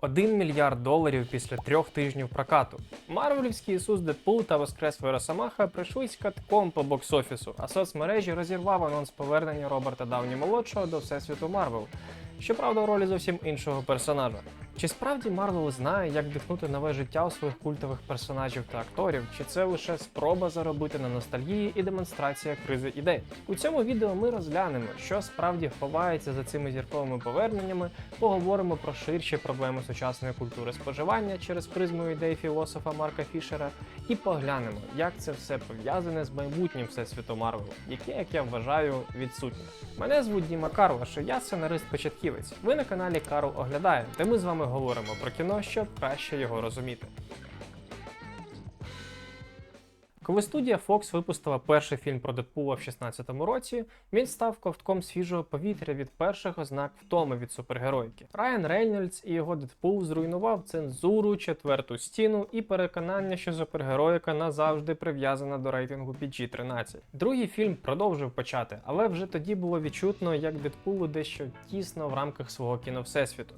1 мільярд доларів після трьох тижнів прокату. Марвелівський Ісус Дедпул та Воскрес Росомаха прийшлись катком по бокс-офісу, а соцмережі розірвав анонс повернення Роберта Дауні молодшого до всесвіту Марвел. Щоправда, у ролі зовсім іншого персонажа. Чи справді Марвел знає, як вдихнути нове життя у своїх культових персонажів та акторів, чи це лише спроба заробити на ностальгії і демонстрація кризи ідей? У цьому відео ми розглянемо, що справді ховається за цими зірковими поверненнями, поговоримо про ширші проблеми сучасної культури споживання через призму ідей філософа Марка Фішера, і поглянемо, як це все пов'язане з майбутнім всесвіту Марвелу, яке, як я вважаю, відсутнє. Мене звуть Діма Карлаш, я сценарист-початківець. Ви на каналі Карл Оглядає, де ми з вами говоримо про кіно, щоб краще його розуміти. Коли студія Fox випустила перший фільм про Дедпула в 16-му році, він став ковтком свіжого повітря від перших ознак втоми від супергероїки. Райан Рейнольдс і його Дедпул зруйнував цензуру, четверту стіну і переконання, що супергероїка назавжди прив'язана до рейтингу PG-13. Другий фільм продовжив почати, але вже тоді було відчутно, як Дедпулу дещо тісно в рамках свого кіновсесвіту.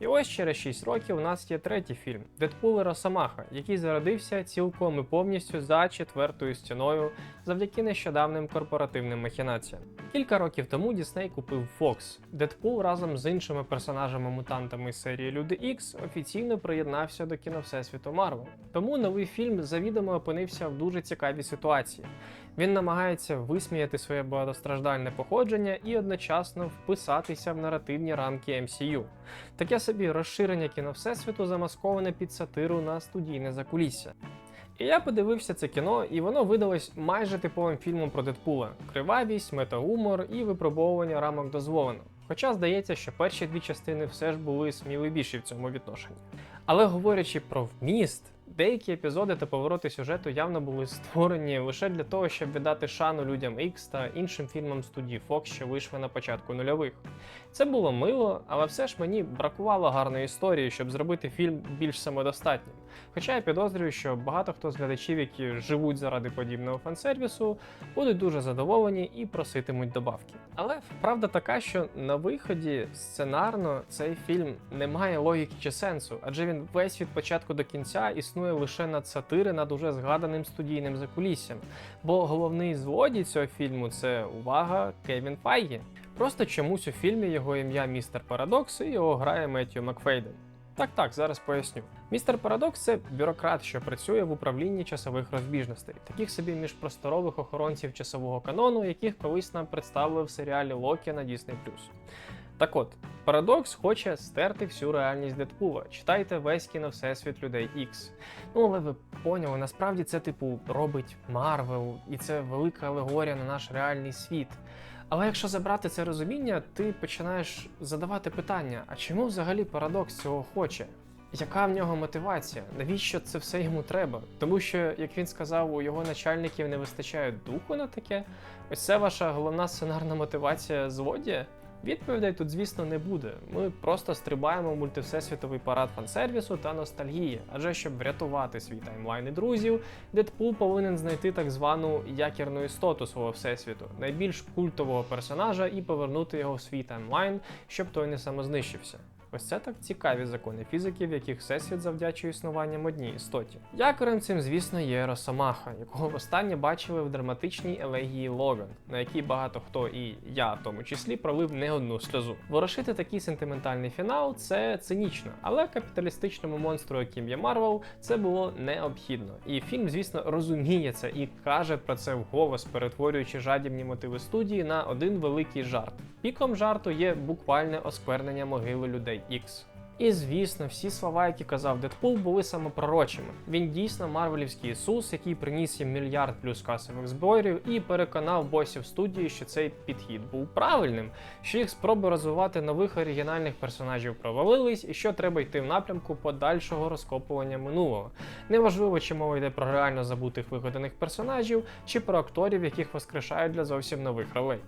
І ось через 6 років у нас є третій фільм Дедпул і Росомаха, який зародився цілком і повністю за четвертою стіною завдяки нещодавним корпоративним махінаціям. Кілька років тому Дісней купив Fox. Дедпул разом з іншими персонажами-мутантами серії Люди Ікс офіційно приєднався до кіновсесвіту Марвел. Тому новий фільм завідомо опинився в дуже цікавій ситуації. Він намагається висміяти своє багатостраждальне походження і одночасно вписатися в наративні рамки MCU. Таке собі розширення кіно всесвіту замасковане під сатиру на студійне закулісся. І я подивився це кіно, і воно видалось майже типовим фільмом про Дедпула: кривавість, метагумор і випробовування рамок дозволено. Хоча здається, що перші дві частини все ж були сміливіші в цьому відношенні. Але говорячи про вміст, деякі епізоди та повороти сюжету явно були створені лише для того, щоб віддати шану людям X та іншим фільмам студії Fox, що вийшли на початку нульових. Це було мило, але все ж мені бракувало гарної історії, щоб зробити фільм більш самодостатнім. Хоча я підозрюю, що багато хто з глядачів, які живуть заради подібного фансервісу, будуть дуже задоволені і проситимуть добавки. Але правда така, що на виході сценарно цей фільм не має логіки чи сенсу, адже він весь від початку до кінця існує лише над сатири над уже згаданим студійним закуліссям. Бо головний злодій цього фільму це увага Кевін Файгі. Просто чомусь у фільмі його ім'я Містер Парадокс і його грає Меттью Макфейден. Так, так, зараз поясню. Містер Парадокс це бюрократ, що працює в управлінні часових розбіжностей, таких собі міжпросторових охоронців часового канону, яких колись нам представили в серіалі Локі на Disney+. Так от, Парадокс хоче стерти всю реальність Дедпула. Читайте весь кіно Всесвіт людей X. Ну, але ви поняли, насправді це, типу, робить Марвел, і це велика алегорія на наш реальний світ. Але якщо забрати це розуміння, ти починаєш задавати питання: а чому взагалі парадокс цього хоче? Яка в нього мотивація? Навіщо це все йому треба? Тому що, як він сказав, у його начальників не вистачає духу на таке. Ось це ваша головна сценарна мотивація злодія? Відповідей тут, звісно, не буде. Ми просто стрибаємо в мультивсесвітовий парад фансервісу та ностальгії. Адже щоб врятувати свій таймлайн і друзів, Дедпул повинен знайти так звану якірну істоту свого всесвіту, найбільш культового персонажа, і повернути його в свій таймлайн, щоб той не самознищився. Ось це так цікаві закони фізики, в яких всесвіт завдячує існуванням одній істоті. Якорем цим, звісно, є Росомаха, якого востаннє бачили в драматичній елегії Логан, на якій багато хто і я в тому числі пролив не одну сльозу. Ворошити такий сентиментальний фінал це цинічно, але капіталістичному монстру, яким є Марвел, це було необхідно. І фільм, звісно, розуміє це і каже про це вголос, перетворюючи жадібні мотиви студії на один великий жарт. Піком жарту є буквальне осквернення могили людей X. І звісно, всі слова, які казав Дедпул, були самопророчими. Він дійсно марвелівський Ісус, який приніс їм мільярд плюс касових зборів і переконав босів студії, що цей підхід був правильним, що їх спроби розвивати нових оригінальних персонажів провалились, і що треба йти в напрямку подальшого розкопування минулого. Неважливо, чи мова йде про реально забутих вигаданих персонажів, чи про акторів, яких воскрешають для зовсім нових ролей.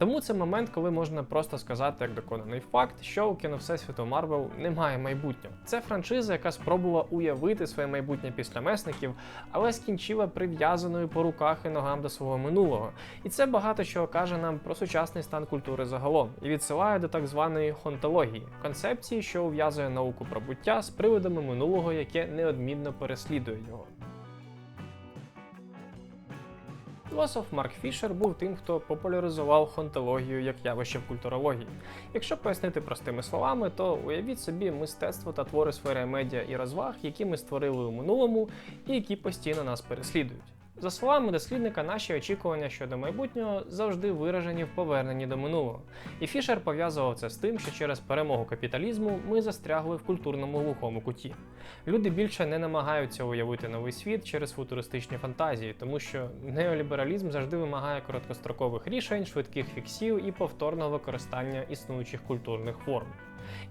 Тому це момент, коли можна просто сказати як доконаний факт, що у кіно Всесвіту Марвел немає майбутнього. Це франшиза, яка спробувала уявити своє майбутнє після месників, але скінчила прив'язаною по руках і ногам до свого минулого. І це багато що каже нам про сучасний стан культури загалом і відсилає до так званої хонтології концепції, що ув'язує науку про буття з приводами минулого, яке неодмінно переслідує його. Філософ Марк Фішер був тим, хто популяризував хонтологію як явище в культурології. Якщо пояснити простими словами, то уявіть собі мистецтво та твори сфери медіа і розваг, які ми створили у минулому і які постійно нас переслідують. За словами дослідника, наші очікування щодо майбутнього завжди виражені в поверненні до минулого. І Фішер пов'язував це з тим, що через перемогу капіталізму ми застрягли в культурному глухому куті. Люди більше не намагаються уявити новий світ через футуристичні фантазії, тому що неолібералізм завжди вимагає короткострокових рішень, швидких фіксів і повторного використання існуючих культурних форм.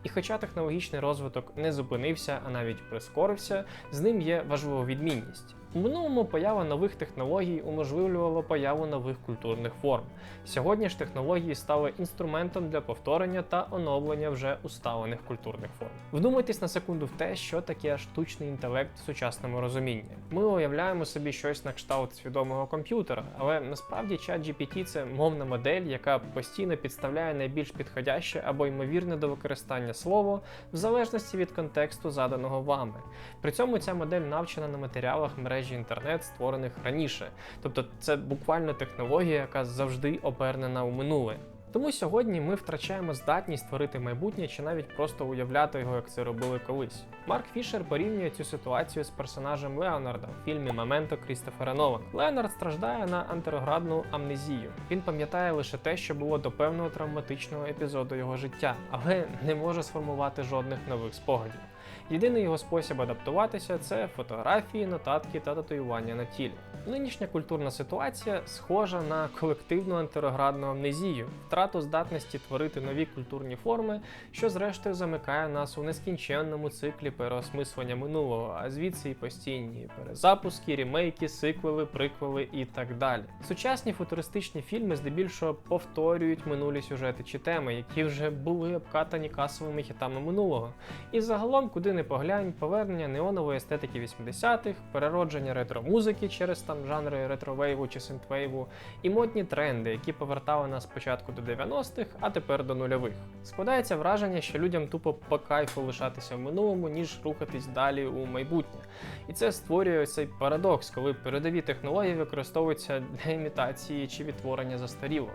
І хоча технологічний розвиток не зупинився, а навіть прискорився, з ним є важлива відмінність. У минулому поява нових технологій уможливлювала появу нових культурних форм. Сьогодні ж технології стали інструментом для повторення та оновлення вже усталених культурних форм. Вдумайтесь на секунду в те, що таке штучний інтелект в сучасному розумінні. Ми уявляємо собі щось на кшталт свідомого комп'ютера, але насправді чат GPT – це мовна модель, яка постійно підставляє найбільш підходяще або ймовірне до використання слово в залежності від контексту, заданого вами. При цьому ця модель навчена на матеріалах мережі інтернет, створених раніше. Тобто це буквально технологія, яка завжди обернена у минуле. Тому сьогодні ми втрачаємо здатність створити майбутнє чи навіть просто уявляти його, як це робили колись. Марк Фішер порівнює цю ситуацію з персонажем Леонарда в фільмі Моменто Крістофера Нолана. Леонард страждає на антероградну амнезію. Він пам'ятає лише те, що було до певного травматичного епізоду його життя, але не може сформувати жодних нових спогадів. Єдиний його спосіб адаптуватися це фотографії, нотатки та татуювання на тілі. Нинішня культурна ситуація схожа на колективну антироградну амнезію, втрату здатності творити нові культурні форми, що зрештою замикає нас у нескінченному циклі переосмислення минулого, а звідси і постійні перезапуски, рімейки, сиквели, приквели і так далі. Сучасні футуристичні фільми здебільшого повторюють минулі сюжети чи теми, які вже були обкатані касовими хітами минулого. І загалом, куди не поглянь, повернення неонової естетики 80-х, переродження ретро-музики через там жанри ретровейву чи синтвейву, і модні тренди, які повертали нас спочатку до 90-х, а тепер до нульових. Складається враження, що людям тупо по кайфу лишатися в минулому, ніж рухатись далі у майбутнє. І це створює цей парадокс, коли передові технології використовуються для імітації чи відтворення застарілого.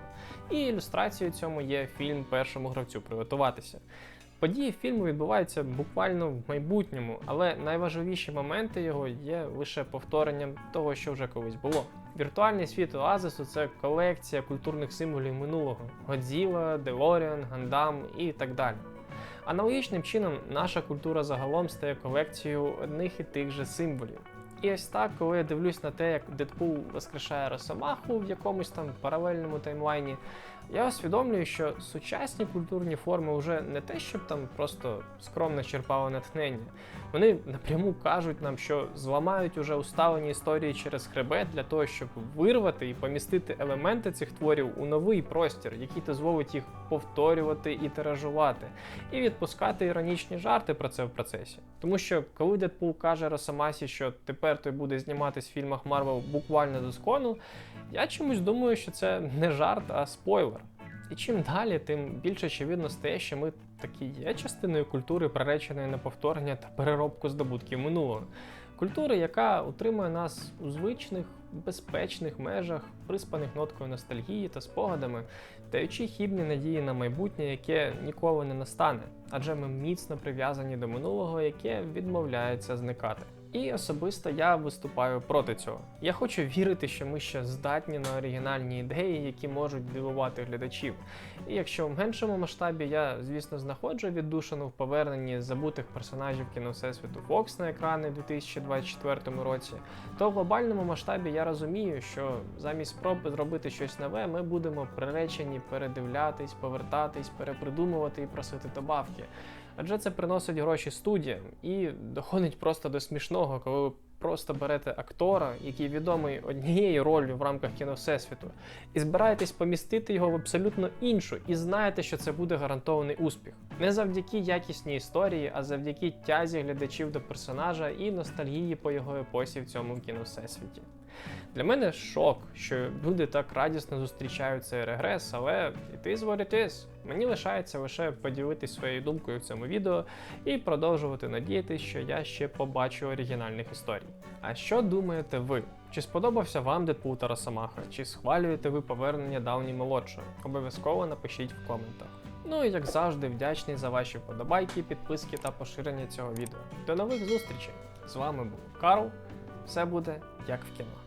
І ілюстрацією цьому є фільм першому гравцю приготуватися. Події фільму відбуваються буквально в майбутньому, але найважливіші моменти його є лише повторенням того, що вже колись було. Віртуальний світ Оазису це колекція культурних символів минулого: Годзіла, Делоріан, Гандам і так далі. Аналогічним чином, наша культура загалом стає колекцією одних і тих же символів. І ось так, коли я дивлюсь на те, як Дедпул воскрешає Росомаху в якомусь там паралельному таймлайні, я усвідомлюю, що сучасні культурні форми вже не те, щоб там просто скромно черпали натхнення. Вони напряму кажуть нам, що зламають уже усталені історії через хребет для того, щоб вирвати і помістити елементи цих творів у новий простір, який дозволить їх повторювати і тиражувати, і відпускати іронічні жарти про це в процесі. Тому що коли Дедпул каже Росомасі, що тепер той буде зніматись в фільмах Марвел буквально до скону, я чомусь думаю, що це не жарт, а спойлер. І чим далі, тим більше очевидно стає, що ми таки є частиною культури, приреченої на повторення та переробку здобутків минулого. Культури, яка утримує нас у звичних, безпечних межах, приспаних ноткою ностальгії та спогадами, даючи хібні надії на майбутнє, яке ніколи не настане, адже ми міцно прив'язані до минулого, яке відмовляється зникати. І особисто я виступаю проти цього. Я хочу вірити, що ми ще здатні на оригінальні ідеї, які можуть дивувати глядачів. І якщо в меншому масштабі я, звісно, знаходжу віддушину в поверненні забутих персонажів кіно Всесвіту Фокс на екрани у 2024 році, то в глобальному масштабі я розумію, що замість спроби зробити щось нове, ми будемо приречені передивлятись, повертатись, перепридумувати і просити добавки. Адже це приносить гроші студіям і доходить просто до смішного, коли ви просто берете актора, який відомий однією ролью в рамках кіно Всесвіту, і збираєтесь помістити його в абсолютно іншу, і знаєте, що це буде гарантований успіх. Не завдяки якісній історії, а завдяки тязі глядачів до персонажа і ностальгії по його епосі в цьому кіно Всесвіті. Для мене шок, що люди так радісно зустрічають цей регрес, але it is what it is. Мені лишається лише поділитись своєю думкою в цьому відео і продовжувати надіятися, що я ще побачу оригінальних історій. А що думаєте ви? Чи сподобався вам Дедпул та Росомаха? Чи схвалюєте ви повернення Дауні молодшого? Обов'язково напишіть в коментах. Ну і як завжди, вдячний за ваші вподобайки, підписки та поширення цього відео. До нових зустрічей! З вами був Карл. Все буде як в кіно.